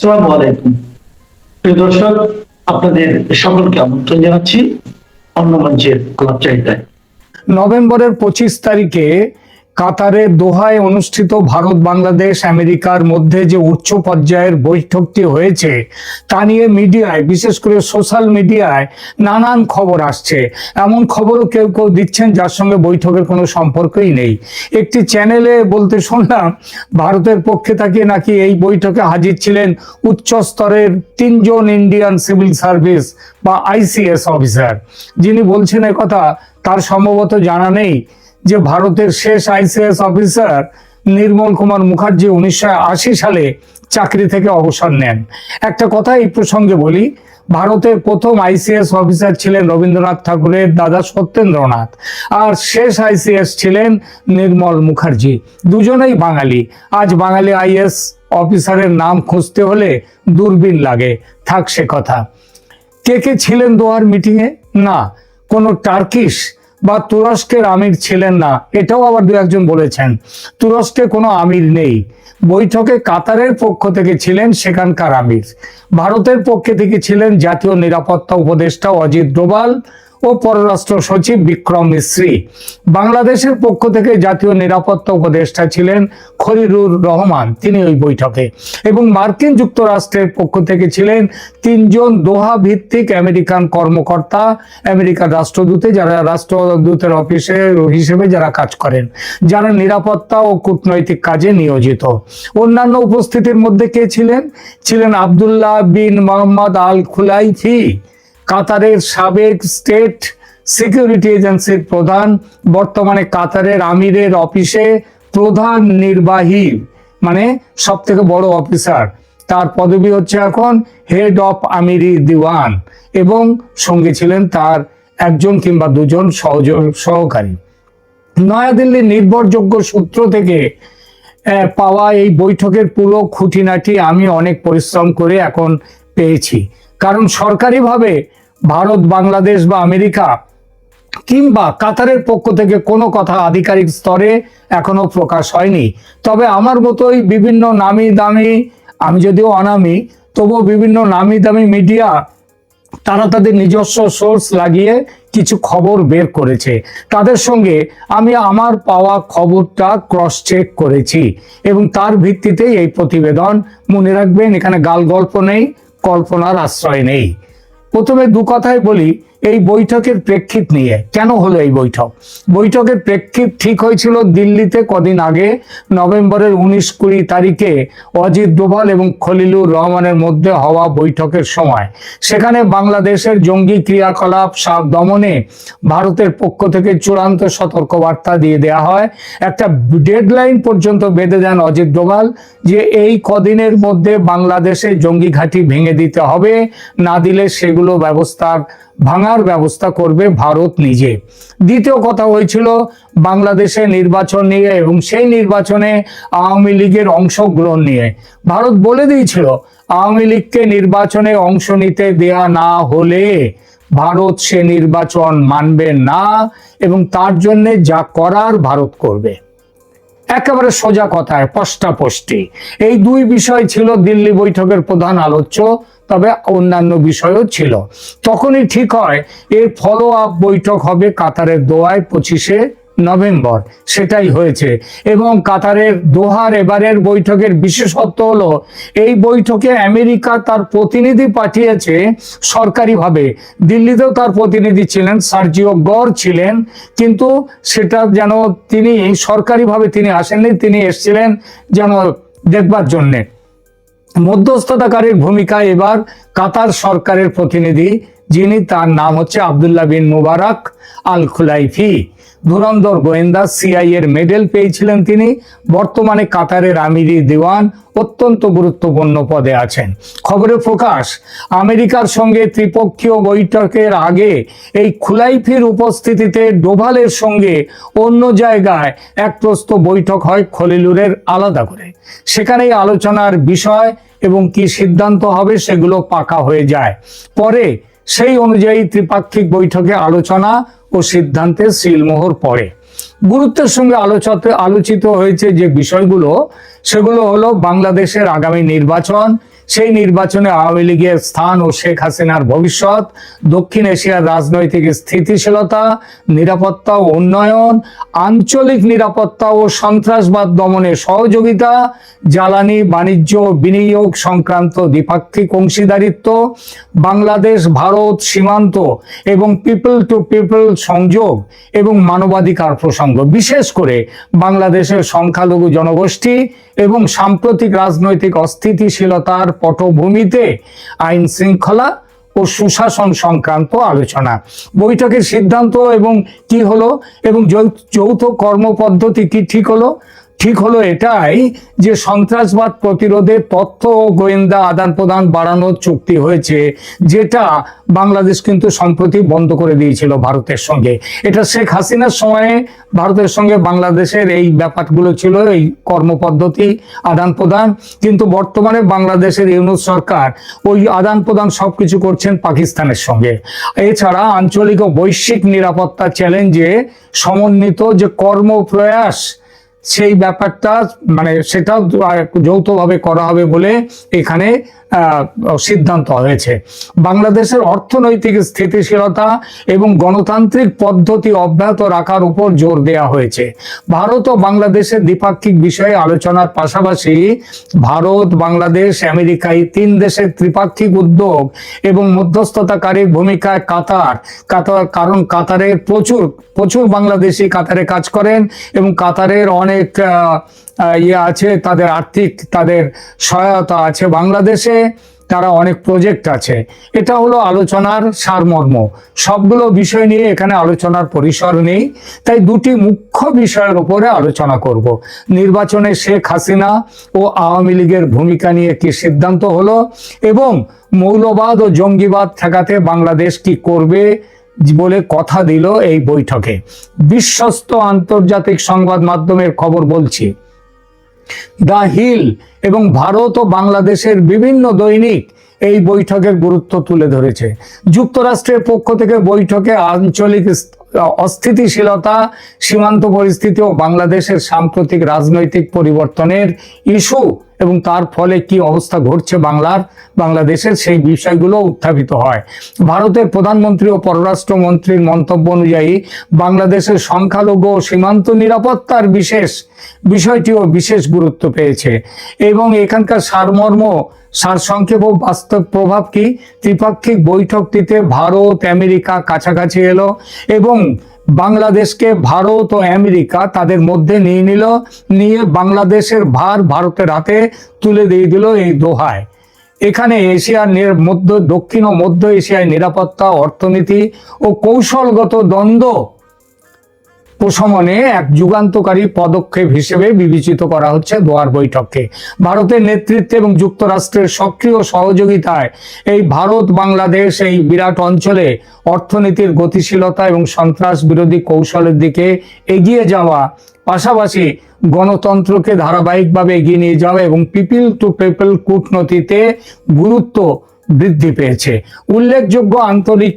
আসসালামু আলাইকুম। প্রিয় দর্শক আপনাদের সকলকে আমন্ত্রণ জানাচ্ছি অন্য মঞ্চের আলাপচারিতায় নভেম্বরের পঁচিশ তারিখে কাতারে দোহায় অনুষ্ঠিত ভারত বাংলাদেশ আমেরিকার মধ্যে যে উচ্চ পর্যায়ের বৈঠকটি হয়েছে, তা নিয়ে মিডিয়ায়, বিশেষ করে সোশ্যাল মিডিয়ায় নানান খবর আসছে। এমন খবরও কেউ কেউ দিচ্ছেন যার সঙ্গে বৈঠকের কোনো সম্পর্কই নেই। একটি চ্যানেলে বলতে শুনলাম, ভারতের পক্ষে থেকে নাকি এই বৈঠকে হাজির ছিলেন উচ্চ স্তরের তিনজন ইন্ডিয়ান সিভিল সার্ভিস বা আইসিএস অফিসার। যিনি বলছেন কথা তার সম্ভবত জানা নেই। যে ভারতের শেষ আইসিএস অফিসার নির্মল কুমার মুখার্জি উনিশশো আশি সালে চাকরি থেকে অবসর নেন। একটা কথা এই প্রসঙ্গে বলি, ভারতের প্রথম আইসিএস অফিসার ছিলেন রবীন্দ্রনাথ ঠাকুরের দাদা সত্যেন্দ্রনাথ আর শেষ আইসিএস ছিলেন নির্মল মুখার্জি। দুজনেই বাঙালি। আজ বাঙালি আইএস অফিসারের নাম খুঁজতে হলে দূরবীন লাগে। থাক সে কথা। কে কে ছিলেন দোহার মিটিংয়ে? না, কোনো টার্কিশ বা তুরস্কের আমির ছিলেন না, এটাও আবার দু একজন বলেছেন। তুরস্কে কোনো আমির নেই। বৈঠকে কাতারের পক্ষ থেকে ছিলেন সেখানকার আমির। ভারতের পক্ষে থেকে ছিলেন জাতীয় নিরাপত্তা উপদেষ্টা অজিত ডোভাল ও পররাষ্ট্র সচিব বিক্রম মিশ্রি বাংলাদেশের পক্ষ থেকে জাতীয় নিরাপত্তা উপদেষ্টা ছিলেন খরিরুর রহমান। তিনি ওই বৈঠকে। এবং মার্কিন যুক্তরাষ্ট্রের পক্ষ থেকে ছিলেন তিনজন দোহা ভিত্তিক আমেরিকান কর্মকর্তা, আমেরিকার রাষ্ট্রদূতে যারা রাষ্ট্রদূতের অফিসে হিসেবে যারা কাজ করেন, যারা নিরাপত্তা ও কূটনৈতিক কাজে নিয়োজিত। অন্যান্য উপস্থিতির মধ্যে কে ছিলেন? ছিলেন আবদুল্লাহ বিন মোহাম্মদ আল খুলাইফি কাতারের সাবেক স্টেট সিকিউরিটি এজেন্সির প্রধান, বর্তমানে কাতারের আমিরের অফিসে প্রধান নির্বাহী মানে সব থেকে বড় অফিসার। তার পদবি হচ্ছে এখন হেড অফ আমিরি দিওয়ান এবং সঙ্গে ছিলেন তার একজন কিংবা দুজন সহকারী। নয়াদিল্লির নির্ভরযোগ্য সূত্র থেকে পাওয়া এই বৈঠকের পুরো খুঁটিনাটি আমি অনেক পরিশ্রম করে এখন পেয়েছি। কারণ সরকারিভাবে ভারত, বাংলাদেশ বা আমেরিকা কিংবা কাতারের পক্ষ থেকে কোনো কথা আধিকারিক স্তরে এখনও প্রকাশ হয়নি। তবে আমার মতোই বিভিন্ন নামি দামি, আমি যদিও অনামি, তবুও বিভিন্ন নামি দামি মিডিয়া তারা তাদের নিজস্ব সোর্স লাগিয়ে কিছু খবর বের করেছে। তাদের সঙ্গে আমি আমার পাওয়া খবরটা ক্রস চেক করেছি এবং তার ভিত্তিতেই এই প্রতিবেদন মনে রাখবেন, এখানে গাল গল্প নেই, কল্পনার আশ্রয় নেই। প্রথমে দু কথাই বলি। এই বৈঠকের প্রেক্ষিত নিয়ে। কেন হলো এই বৈঠক? বৈঠকের প্রেক্ষিত ঠিক হয়েছিল দিল্লিতে কদিন আগে, নভেম্বরের উনিশ কুড়ি তারিখে অজিত দোভাল এবং খলিলুর রহমানের মধ্যে হওয়া বৈঠকের সময়। সেখানে বাংলাদেশের জঙ্গি ক্রিয়াকলাপ দমনে ভারতের পক্ষ থেকে চূড়ান্ত সতর্কবার্তা দিয়ে দেওয়া হয়। একটা ডেডলাইন পর্যন্ত বেঁধে দেন অজিত দোভাল যে এই কদিনের মধ্যে বাংলাদেশে জঙ্গি ঘাঁটি ভেঙে দিতে হবে, না দিলে সেগুলো ব্যবস্থার ভাঙার ব্যবস্থা করবে ভারত নিজে। দ্বিতীয় কথা হয়েছিল বাংলাদেশে নির্বাচন নিয়ে এবং সেই নির্বাচনে আওয়ামী লীগের অংশগ্রহণ নিয়ে। ভারত বলে দিয়েছিল, আওয়ামী লীগকে নির্বাচনে অংশ নিতে দেয়া না হলে ভারত সে নির্বাচন মানবে না এবং তার জন্য যা করার ভারত করবে। একেবারে সোজা কথায়, পষ্টাপষ্টি। এই দুই বিষয় ছিল দিল্লি বৈঠকের প্রধান আলোচ্য, তবে অন্যান্য বিষয়ও ছিল। তখনই ঠিক হয়, এর ফলো আপ বৈঠক হবে কাতারের দোয়ায় পঁচিশে নভেম্বর, সেটাই হয়েছে। এবং কাতারের দোহার এবারের বৈঠকের বিশেষত্ব হলো, এই বৈঠকে আমেরিকা তার প্রতিনিধি পাঠিয়েছে সরকারিভাবে। দিল্লিতেও তার প্রতিনিধি ছিলেন, সার্জিও গড় ছিলেন, কিন্তু সেটা যেন তিনি সরকারিভাবে তিনি আসেননি, তিনি এসেছিলেন যেন দেখবার জন্যে। মধ্যস্থতাকারীর ভূমিকায় এবার কাতার সরকারের প্রতিনিধি যিনি তার নাম হচ্ছে আবদুল্লাহ বিন মুবারক আল খুলাইফি ধুরন্ধর গোয়েন্দা সিআই এর মেডেল পেয়েছিলেন তিনি। বর্তমানে কাতারের আমিরি দেওয়ান অত্যন্ত গুরুত্বপূর্ণ পদে আছেন। খবরে প্রকাশ, আমেরিকার সঙ্গে ত্রিপক্ষীয় বৈঠকের আগে এই খুলাইফির উপস্থিতিতে ডোভালের সঙ্গে অন্য জায়গায় এক প্রস্ত বৈঠক হয় খলিলুরের আলাদা করে। সেখানেই আলোচনার বিষয় এবং কি সিদ্ধান্ত হবে সেগুলো পাকা হয়ে যায়। পরে সেই অনুযায়ী ত্রিপাক্ষিক বৈঠকে আলোচনা ও সিদ্ধান্তের সিলমোহর পড়ে। গুরুত্বের সঙ্গে আলোচনা আলোচিত হয়েছে যে বিষয়গুলো, সেগুলো হলো বাংলাদেশের আগামী নির্বাচন সেই নির্বাচনে আওয়ামী লীগের স্থান ও শেখ হাসিনার ভবিষ্যৎ, দক্ষিণ এশিয়ার রাজনৈতিক স্থিতিশীলতা, নিরাপত্তা ও উন্নয়ন, আঞ্চলিক নিরাপত্তা ও সন্ত্রাসবাদ দমনে সহযোগিতা, জ্বালানি, বাণিজ্য বিনিয়োগ সংক্রান্ত দ্বিপাক্ষিক অংশীদারিত্ব, বাংলাদেশ, ভারত সীমান্ত এবং পিপল টু পিপল সংযোগ এবং মানবাধিকার প্রসঙ্গ। বিশেষ করে বাংলাদেশের সংখ্যালঘু জনগোষ্ঠী এবং সাম্প্রতিক রাজনৈতিক অস্থিতিশীলতার পটভূমিতে আইন শৃঙ্খলা ও সুশাসন সংক্রান্ত আলোচনা। বৈঠকের সিদ্ধান্ত এবং কি হলো এবং যৌথ কর্মপদ্ধতি কি ঠিক হলো ঠিক হলো এটাই যে সন্ত্রাসবাদ প্রতিরোধে তথ্য ও গোয়েন্দা আদান প্রদান বাড়ানোর চুক্তি হয়েছে, যেটা বাংলাদেশ কিন্তু সম্প্রতি বন্ধ করে দিয়েছিল ভারতের সঙ্গে। এটা শেখ হাসিনার সময়ে ভারতের সঙ্গে বাংলাদেশের এই ব্যাপারগুলো ছিল, এই কর্মপদ্ধতি, আদান প্রদান। কিন্তু বর্তমানে বাংলাদেশের ইউনুস সরকার ওই আদান প্রদান সবকিছু করছেন পাকিস্তানের সঙ্গে। এছাড়া আঞ্চলিক ও বৈশ্বিক নিরাপত্তা চ্যালেঞ্জে সমন্বিত যে কর্মপ্রয়াস সেই ব্যাপারটা মানে সেটাও যৌথভাবে করা হবে বলে এখানে সিদ্ধান্ত হয়েছে। বাংলাদেশের অর্থনৈতিক স্থিতিশীলতা এবং গণতান্ত্রিক পদ্ধতি অব্যাহত রাখার উপর জোর দেওয়া হয়েছে। ভারত ও বাংলাদেশের দ্বিপাক্ষিক বিষয়ে আলোচনার পাশাপাশি ভারত, বাংলাদেশ, আমেরিকা এই তিন দেশের ত্রিপাক্ষিক উদ্যোগ এবং মধ্যস্থতাকারীর ভূমিকায় কাতার কাতার, কারণ কাতারের প্রচুর প্রচুর বাংলাদেশি কাতারে কাজ করেন এবং কাতারের অনেক ইয়ে আছে, তাদের আর্থিক, তাদের সহায়তা আছে। বাংলাদেশে তারা অনেক প্রজেক্ট আছে। এটা হলো আলোচনার সারমর্ম। সবগুলো বিষয় নিয়ে এখানে আলোচনার পরিসর নেই। তাই দুটি মুখ্য বিষয়ের উপরে আলোচনা করব। নির্বাচনে শেখ হাসিনা ও আওয়ামী লীগের ভূমিকা নিয়ে কি সিদ্ধান্ত হলো এবং মৌলবাদ ও জঙ্গিবাদ ঠেকাতে বাংলাদেশ কি করবে বলে কথা দিল এই বৈঠকে। বিশ্বস্ত আন্তর্জাতিক সংবাদ মাধ্যমের খবর বলছি। দ্য হিল এবং ভারত ও বাংলাদেশের বিভিন্ন দৈনিক এই বৈঠকের গুরুত্ব তুলে ধরেছে। যুক্তরাষ্ট্রের পক্ষ থেকে বৈঠকে আঞ্চলিক অস্থিতিশীলতা, সীমান্ত পরিস্থিতি ও বাংলাদেশের সাম্প্রতিক রাজনৈতিক পরিবর্তনের ইস্যু এবং তার ফলে কি অবস্থা ঘটছে বাংলার, বাংলাদেশের সেই বিষয়গুলো উত্থাপিত হয়। ভারতের প্রধানমন্ত্রী ও পররাষ্ট্রমন্ত্রীর মন্তব্য অনুযায়ী বাংলাদেশের সংখ্যালঘু ও সীমান্ত নিরাপত্তার বিশেষ বিষয়টিও বিশেষ গুরুত্ব পেয়েছে। এবং এখানকার সারমর্ম, সারসংক্ষেপ ও বাস্তব প্রভাব কি? ত্রিপাক্ষিক বৈঠকটিতে ভারত, আমেরিকা কাছাকাছি এলো এবং বাংলাদেশকে ভারত ও আমেরিকা তাদের মধ্যে নিয়ে নিল, নিয়ে বাংলাদেশের ভার ভারতের হাতে তুলে দিয়ে দিল এই দোহায়। এখানে এশিয়ার মধ্য, দক্ষিণ ও মধ্য এশিয়ায় নিরাপত্তা, অর্থনীতি ও কৌশলগত দ্বন্দ্ব প্রশমনে এক যুগান্তকারী পদক্ষেপ হিসেবে বিবেচিত করা হচ্ছে দোয়ার বৈঠককে। ভারতের নেতৃত্বে এবং যুক্তরাষ্ট্রের সক্রিয় সহযোগিতায় এই ভারত বাংলাদেশ এই বিরাট অঞ্চলে অর্থনীতির গতিশীলতা এবং সন্ত্রাস বিরোধী কৌশলের দিকে এগিয়ে যাওয়া, পাশাপাশি গণতন্ত্রকে ধারাবাহিকভাবে এগিয়ে নিয়ে যাওয়া এবং পিপিল টু পিপল কূটনীতিতে গুরুত্ব বৃদ্ধি পেয়েছে। উল্লেখযোগ্য আন্তরিক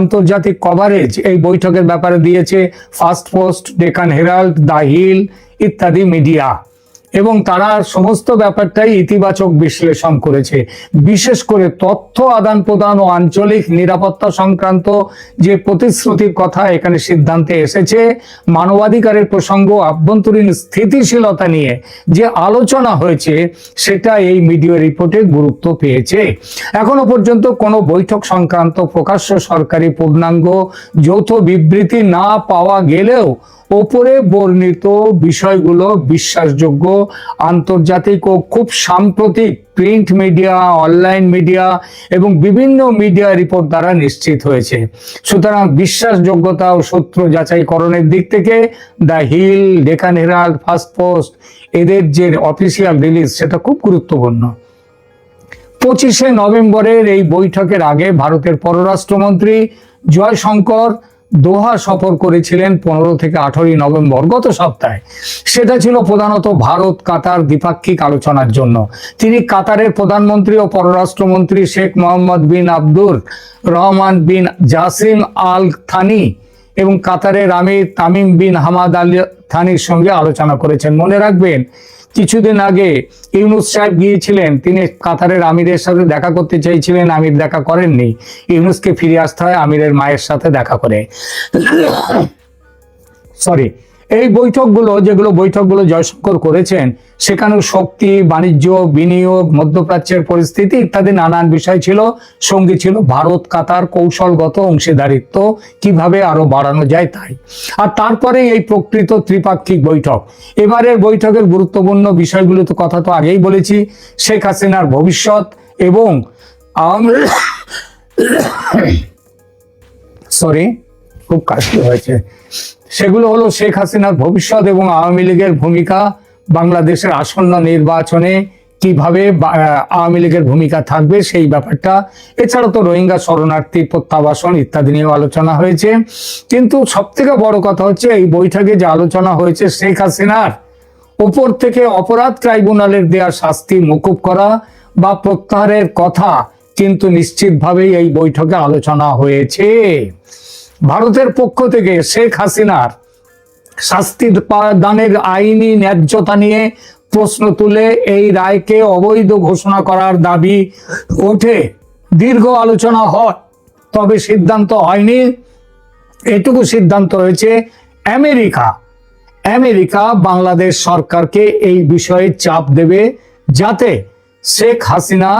আন্তর্জাতিক কভারেজ এই বৈঠকের ব্যাপারে দিয়েছে first post Deccan herald, the hill ইত্যাদি মিডিয়া। এবং তারা সমস্ত ব্যাপারটাই ইতিবাচক বিশ্লেষণ করেছে। বিশেষ করে তথ্য আদান প্রদান ও আঞ্চলিক নিরাপত্তা সংক্রান্ত যে প্রতিশ্রুতির কথা এখানে সিদ্ধান্তে এসেছে, মানবাধিকারের প্রসঙ্গ, আভ্যন্তরীণ স্থিতিশীলতা নিয়ে যে আলোচনা হয়েছে, সেটা এই মিডিয়া রিপোর্টে গুরুত্ব পেয়েছে। এখনও পর্যন্ত কোনো বৈঠক সংক্রান্ত প্রকাশ্য সরকারি পূর্ণাঙ্গ যৌথ বিবৃতি না পাওয়া গেলেও ওপরে বর্ণিত বিষয়গুলো বিশ্বাসযোগ্য, আন্তর্জাতিক ও খুব সাম্প্রতিক প্রিন্ট মিডিয়া, অনলাইন মিডিয়া এবং বিভিন্ন মিডিয়া রিপোর্ট দ্বারা নিশ্চিত হয়েছে। সুতরাং বিশ্বাসযোগ্যতা ও সূত্র যাচাইকরণের দিক থেকে the hill, Deccan herald, first post, এদের যে অফিসিয়াল রিলিজ, সেটা খুব গুরুত্বপূর্ণ। পঁচিশে নভেম্বরের এই বৈঠকের আগে ভারতের পররাষ্ট্রমন্ত্রী জয়শঙ্কর দোহা সফর করেছিলেন পনেরো থেকে আঠারোই নভেম্বর গত সপ্তাহে। সেটা ছিল প্রধানত ভারত, কাতার দ্বিপাক্ষিক আলোচনার জন্য। তিনি কাতারের প্রধানমন্ত্রী ও পররাষ্ট্রমন্ত্রী Sheikh Mohammed bin Abdul Rahman bin Jassim Al Thani এবং কাতারের আমির তামিম বিন হামাদ আল থানির সঙ্গে আলোচনা করেছেন। মনে রাখবেন কিছুদিন আগে ইউনুস সাহেব গিয়েছিলেন। তিনি কাতারের আমিরের সাথে দেখা করতে চাইছিলেন আমির দেখা করেননি। ইউনুসকে ফিরে আসতে হয় আমিরের মায়ের সাথে দেখা করে। সরি এই বৈঠকগুলো, যেগুলো বৈঠকগুলো জয়শঙ্কর করেছেন, সেখানেও শক্তি, বাণিজ্য, বিনিয়োগ, মধ্যপ্রাচ্যের পরিস্থিতি ইত্যাদি নানান বিষয় ছিল। সঙ্গে ছিল ভারত, কাতার, কৌশলগত অংশীদারিত্ব, কীভাবে আরও বাড়ানো যায় তাই। আর তারপরে এই প্রকৃত ত্রিপাক্ষিক বৈঠক। এবারের বৈঠকের গুরুত্বপূর্ণ বিষয়গুলো তো কথা তো আগেই বলেছি। শেখ হাসিনার ভবিষ্যৎ এবং সরি খুব কাশি হয়েছে। সেগুলো হলো শেখ হাসিনার ভবিষ্যৎ এবং আওয়ামী লীগের ভূমিকা, বাংলাদেশের আসন্ন নির্বাচনে কীভাবে আওয়ামী লীগের ভূমিকা থাকবে সেই ব্যাপারটা। এছাড়া তো রোহিঙ্গা শরণার্থী প্রত্যাবাসন ইত্যাদি নিয়েও আলোচনা হয়েছে। কিন্তু সব থেকে বড় কথা হচ্ছে, এই বৈঠকে যে আলোচনা হয়েছে শেখ হাসিনার ওপর থেকে অপরাধ ট্রাইব্যুনালের দেয়া শাস্তি মকুব করা বা প্রত্যাহারের কথা কিন্তু নিশ্চিতভাবেই এই বৈঠকে আলোচনা হয়েছে। ভারতের পক্ষ থেকে শেখ হাসিনার শাস্তি দানের আইনি ন্যায্যতা নিয়ে প্রশ্ন তুলে এই রায়কে অবৈধ ঘোষণা করার দাবি ওঠে। দীর্ঘ আলোচনা হয়, তবে সিদ্ধান্ত হয়নি। এটুকু সিদ্ধান্ত হয়েছে আমেরিকা আমেরিকা বাংলাদেশ সরকারকে এই বিষয়ে চাপ দেবে যাতে শেখ হাসিনা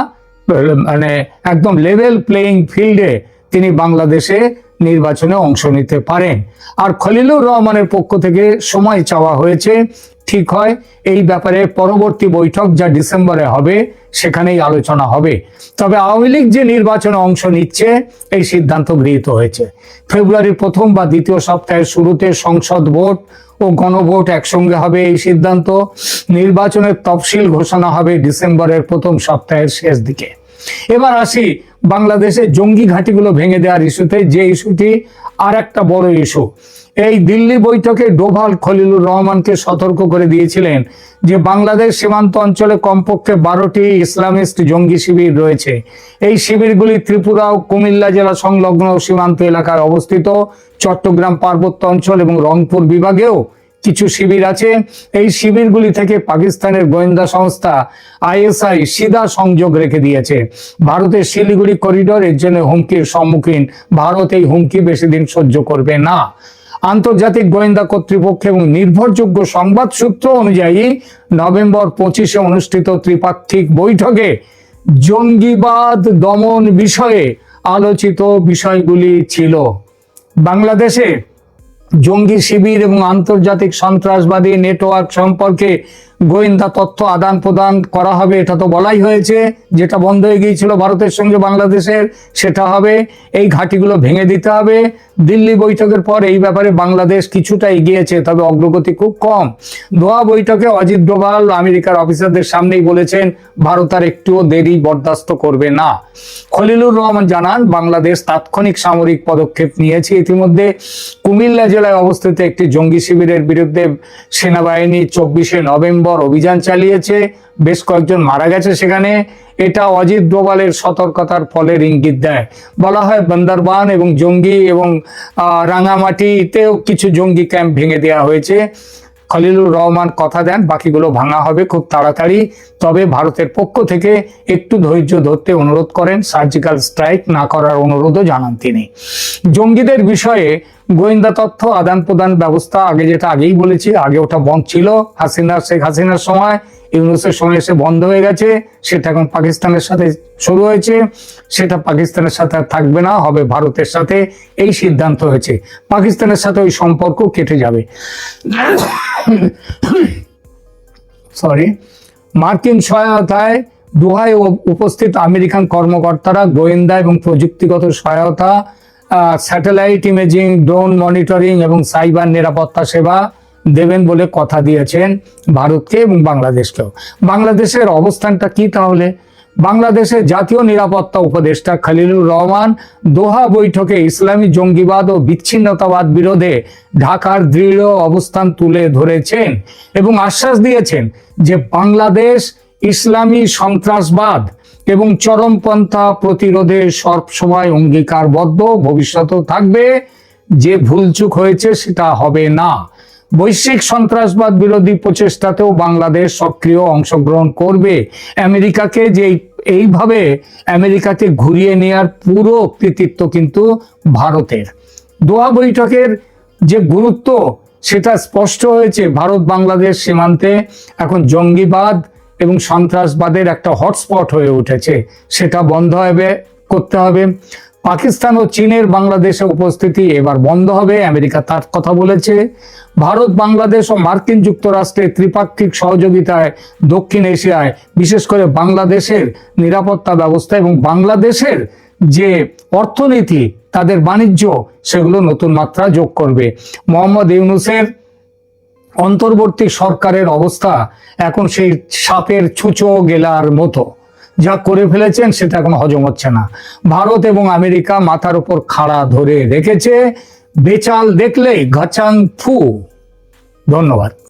মানে একদম লেভেল প্লেইং ফিল্ডে তিনি বাংলাদেশে নির্বাচনে অংশ নিতে পারেন। আর খলিলুর রহমানের পক্ষ থেকে সময় চাওয়া হয়েছে, ঠিক হয় এই ব্যাপারে পরবর্তী বৈঠক যা ডিসেম্বরে হবে, সেখানেই আলোচনা হবে। তবে আওয়ামী লীগ যে নির্বাচনে অংশ নিচ্ছে, এই সিদ্ধান্ত গৃহীত হয়েছে। ফেব্রুয়ারির প্রথম বা দ্বিতীয় সপ্তাহের শুরুতে সংসদ ভোট ও গণভোট একসঙ্গে হবে এই সিদ্ধান্ত। নির্বাচনের তফসিল ঘোষণা হবে ডিসেম্বরের প্রথম সপ্তাহের শেষ দিকে। এবার আসি বাংলাদেশে জঙ্গি ঘাঁটিগুলো ভেঙে দেওয়ার ইস্যুতে। যে ইস্যুটি আর একটা বড় ইস্যু। এই দিল্লি বৈঠকে ডোভাল খলিলুর রহমানকে সতর্ক করে দিয়েছিলেন যে বাংলাদেশ সীমান্ত অঞ্চলে কমপক্ষে বারোটি ইসলামিস্ট জঙ্গি শিবির রয়েছে। এই শিবিরগুলি ত্রিপুরা ও কুমিল্লা জেলা সংলগ্ন সীমান্ত এলাকায় অবস্থিত। চট্টগ্রাম পার্বত্য অঞ্চল এবং রংপুর বিভাগেও কিছু শিবির আছে। এই শিবিরগুলি থেকে পাকিস্তানের গোয়েন্দা সংস্থা আইএসআই সিধা সংযোগ রেখে দিয়েছে। ভারতের শিলিগুড়ি করিডোর এর জন্য হুমকির সম্মুখীন। ভারত এই হুমকি বেশি দিন সহ্য করবে না। আন্তর্জাতিক গোয়েন্দা কর্তৃপক্ষ এবং নির্ভরযোগ্য সংবাদ সূত্র অনুযায়ী নভেম্বর পঁচিশে অনুষ্ঠিত ত্রিপাক্ষিক বৈঠকে জঙ্গিবাদ দমন বিষয়ে আলোচিত বিষয়গুলি ছিল। বাংলাদেশে জঙ্গি শিবির এবং আন্তর্জাতিক সন্ত্রাসবাদী নেটওয়ার্ক সম্পর্কে গোয়েন্দা তথ্য আদান প্রদান করা হবে, এটা তো বলাই হয়েছে। যেটা বন্ধ হয়ে গিয়েছিল ভারতের সঙ্গে বাংলাদেশের, সেটা হবে। এই ঘাটিগুলো ভেঙে দিতে হবে। দিল্লি বৈঠকের পর এই ব্যাপারে বাংলাদেশ কিছুটা এগিয়েছে, তবে অগ্রগতি খুব কম। দোয়া বৈঠকে অজিত ডোভাল আমেরিকার অফিসারদের সামনেই বলেছেন, ভারত আর একটুও দেরি বরদাস্ত করবে না। খলিলুর রহমান জানান, বাংলাদেশ তাৎক্ষণিক সামরিক পদক্ষেপ নিয়েছে ইতিমধ্যে। কুমিল্লা জেলায় অবস্থিত একটি জঙ্গি শিবিরের বিরুদ্ধে সেনাবাহিনী চব্বিশে নভেম্বর অভিযান চালিয়েছে, বেশ কয়েকজন মারা গেছে সেখানে। এটা অজিত ডোভালের সতর্কতার ফলের ইঙ্গিত দেয়। বলা হয় বান্দরবান এবং জঙ্গি এবং রাঙামাটিতেও কিছু জঙ্গি ক্যাম্প ভেঙে দেওয়া হয়েছে। খলিলুর রহমান কথা দেন, বাকিগুলো ভাঙা হবে খুব তাড়াতাড়ি। তবে ভারতের পক্ষ থেকে একটু ধৈর্য ধরতে অনুরোধ করেন, সার্জিক্যাল স্ট্রাইক না করার অনুরোধও জানান তিনি। জঙ্গিদের বিষয়ে গোয়েন্দা তথ্য, আদান প্রদান ব্যবস্থা, আগে যেটা আগেই বলেছি, আগে ওটা বন্ধ ছিল। হাসিনা, শেখ হাসিনার সময়, ইউনুসের সময় এসে বন্ধ হয়ে গেছে। সেটা এখন পাকিস্তানের সাথে শুরু হয়েছে। সেটা পাকিস্তানের সাথে থাকবে না, হবে ভারতের সাথে। এই সিদ্ধান্ত হয়েছে। পাকিস্তানের সাথে ওই সম্পর্ক কেটে যাবে। সরি মার্কিন সহায়তায় দোহায় উপস্থিত আমেরিকান কর্মকর্তারা গোয়েন্দা এবং প্রযুক্তিগত সহায়তা স্যাটেলাইট ইমেজিং ড্রোন মনিটরিং এবং সাইবার নিরাপত্তা সেবা দেবেন বলে কথা দিয়েছেন ভারতকে এবং বাংলাদেশকেও। বাংলাদেশের অবস্থানটা কি তাহলে? বাংলাদেশের জাতীয় নিরাপত্তা উপদেষ্টা খালিলুর রহমান দোহা বৈঠকে ইসলামী জঙ্গিবাদ ও বিচ্ছিন্নতাবাদ বিরোধে ঢাকার দৃঢ় অবস্থান তুলে ধরেছেন এবং আশ্বাস দিয়েছেন যে বাংলাদেশ ইসলামী সন্ত্রাসবাদ এবং চরমপন্থা প্রতিরোধে সবসময় অঙ্গীকারবদ্ধ, ভবিষ্যতেও থাকবে। যে ভুলচুক হয়েছে সেটা হবে না। বৈশ্বিক সন্ত্রাসবাদ বিরোধী প্রচেষ্টাতেও বাংলাদেশ সক্রিয় অংশগ্রহণ করবে। আমেরিকাকে যে এইভাবে আমেরিকাকে ঘুরিয়ে নেওয়ার পুরো কৃতিত্ব কিন্তু ভারতের। দোয়া বৈঠকের যে গুরুত্ব, সেটা স্পষ্ট হয়েছে। ভারত বাংলাদেশ সীমান্তে এখন জঙ্গিবাদ এবং সন্ত্রাসবাদের একটা হটস্পট হয়ে উঠেছে। সেটা বন্ধ হবে, করতে হবে। পাকিস্তান ও চীনের বাংলাদেশে উপস্থিতি এবার বন্ধ হবে, আমেরিকা তার কথা বলেছে। ভারত, বাংলাদেশ ও মার্কিন যুক্তরাষ্ট্রের ত্রিপাক্ষিক সহযোগিতায় দক্ষিণ এশিয়ায়, বিশেষ করে বাংলাদেশের নিরাপত্তা ব্যবস্থা এবং বাংলাদেশের যে অর্থনীতি, তাদের বাণিজ্য, সেগুলো নতুন মাত্রা যোগ করবে। মোহাম্মদ ইউনুসের অন্তর্বর্তী সরকারের অবস্থা এখন সেই সাপের ছুঁচো গেলার মতো। যা করে ফেলেছেন সেটা এখন হজম হচ্ছে না। ভারত এবং আমেরিকা মাথার উপর খাড়া ধরে রেখেছে। বেচাল দেখলেই ঘাচাং ফু। ধন্যবাদ।